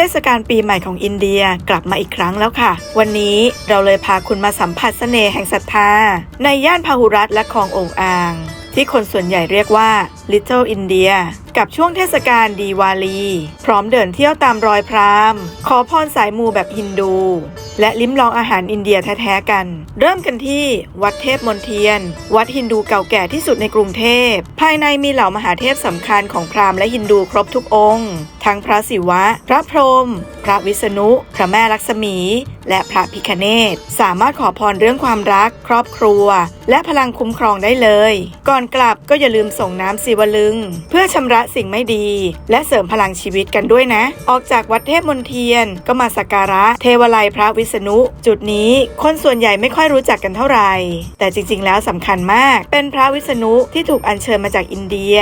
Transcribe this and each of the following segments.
เทศกาลปีใหม่ของอินเดียกลับมาอีกครั้งแล้วค่ะ วันนี้เราเลยพาคุณมาสัมผัสเสน่ห์แห่งศรัทธา ในย่านพาหุรัตและคลององอ่าง ที่คนส่วนใหญ่เรียกว่า Little India กับช่วงเทศกาลดีวาลี พร้อมเดินเที่ยวตามรอยพราหมณ์ ขอพรสายมูแบบฮินดู และลิ้มลองอาหารอินเดียแท้ๆกัน เริ่มกันที่วัดเทพมนเทียน วัดฮินดูเก่าแก่ที่สุดในกรุงเทพ ภายในมีเหล่ามหาเทพสำคัญของพราหมณ์และฮินดูครบทุกองค์ ทั้งพระศิวะ พระพรหมพระวิษณุ พระแม่ลักษมี และพระพิคเนตสามารถขอพรเรื่องความรัก ครอบครัว และพลังคุ้มครองได้เลย ก่อนกลับก็อย่าลืมส่งน้ำศิวลึง เพื่อชำระสิ่งไม่ดี และเสริมพลังชีวิตกันด้วยนะ ออกจากวัดเทพมนเทียนก็มาสักการะเทวไลยพระวิษณุ จุดนี้คนส่วนใหญ่ไม่ค่อยรู้จักกันเท่าไหร่ แต่จริงๆ แล้วสำคัญมาก เป็นพระวิษณุที่ถูกอัญเชิญมาจากอินเดีย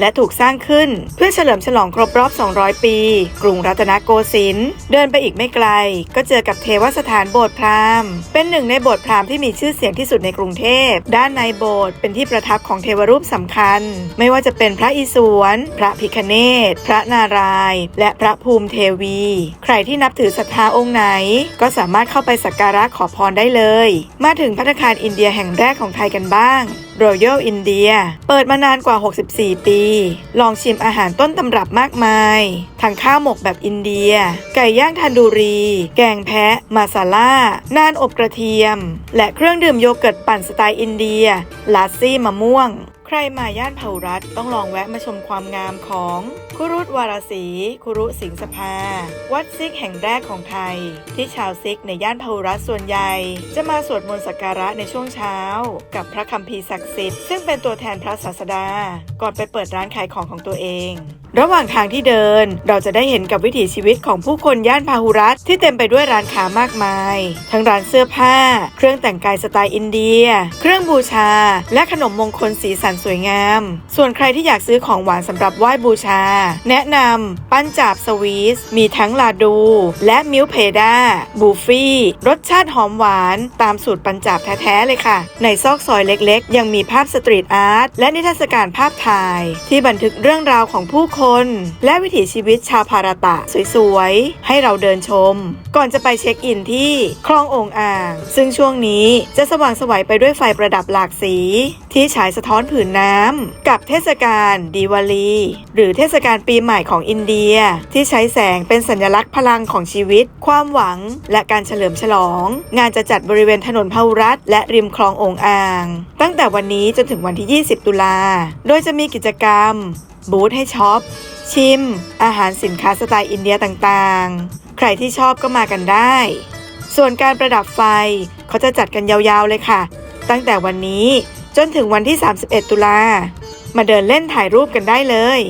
และถูกสร้างขึ้นเพื่อเฉลิมฉลองครบรอบ 200 ปี กรุงรัตนโกสินทร์เดินไปอีกไม่ไกล ก็เจอกับเทวสถานโบสถ์พราหมณ์ เป็นหนึ่งในโบสถ์พราหมณ์ที่มีชื่อเสียงที่สุดในกรุงเทพ ด้านในโบสถ์เป็นที่ประทับของเทวรูปสำคัญ ไม่ว่าจะเป็นพระอิศวร พระพิคเนตพระนารายณ์และพระภูมิเทวี ใครที่นับถือศรัทธาองค์ไหน ก็สามารถเข้าไปสักการะขอพรได้เลย มาถึงพัตตาคารอินเดียแห่งแรกของไทยกันบ้าง Royal India เปิดมานานกว่า 64 ปี ลองชิมอาหารต้นตำรับมากมาย ทั้งข้าวหมกแบบอินเดีย ไก่ย่างทันดูรี แกงแพะ มาซาล่านานอบกระเทียม และเครื่องดื่มโยเกิร์ตปั่นสไตล์อินเดีย ลาซี่มะม่วงใครมาย่านเผารัฐต้องลองแวะมาชมความงามของคุรุตวารสี คุรุสิงสภา วัดซิกแห่งแรกของไทย ที่ชาวซิกในย่านเผารัฐส่วนใหญ่ จะมาสวดมนต์สักการะในช่วงเช้า กับพระคัมภีร์ศักดิ์สิทธิ์ซึ่งเป็นตัวแทนพระศาสดา ก่อนไปเปิดร้านขายของของตัวเอง ระหว่างทางที่เดิน เราจะได้เห็นกับวิถีชีวิตของผู้คนย่านพาหุรัตที่เต็มไปด้วยร้านค้ามากมาย ทั้งร้านเสื้อผ้า เครื่องแต่งกายสไตล์อินเดีย เครื่องบูชา และขนมมงคลสีสันสวยงาม ส่วนใครที่อยากซื้อของหวานสำหรับไหว้บูชา แนะนำปั้นจาบสวีส มีทั้งลาดู และมิลเพดาบูฟี่ รสชาติหอมหวานตามสูตรปัญจาบแท้ๆเลยค่ะ ในซอกซอยเล็กๆ ยังมีภาพสตรีทอาร์ตและนิทรรศการภาพถ่าย ที่บันทึกเรื่องราวของผู้คนและวิถีชีวิตชาวพาราตะสวยๆ ให้เราเดินชม ก่อนจะไปเช็คอินที่คลององอ่าง ซึ่งช่วงนี้จะสว่างสวัยไปด้วยไฟประดับหลากสี ที่ฉายสะท้อนผืนน้ำกับเทศกาลดีวาลี หรือเทศกาลปีใหม่ของอินเดีย ที่ใช้แสงเป็นสัญลักษณ์พลังของชีวิต ความหวัง และการเฉลิมฉลอง งานจะจัดบริเวณถนนพาหุรัตและริมคลององอ่าง ตั้งแต่วันนี้จนถึงวันที่ 20 ตุลา โดยจะมีกิจกรรม บูธให้ช็อป ชิม อาหารสินค้าสไตล์อินเดียต่างๆ ใครที่ชอบก็มากันได้ ส่วนการประดับไฟเขาจะจัดกันยาวๆเลยค่ะ ตั้งแต่วันนี้จนถึงวันที่ 31 ตุลา มาเดินเล่นถ่ายรูปกันได้เลย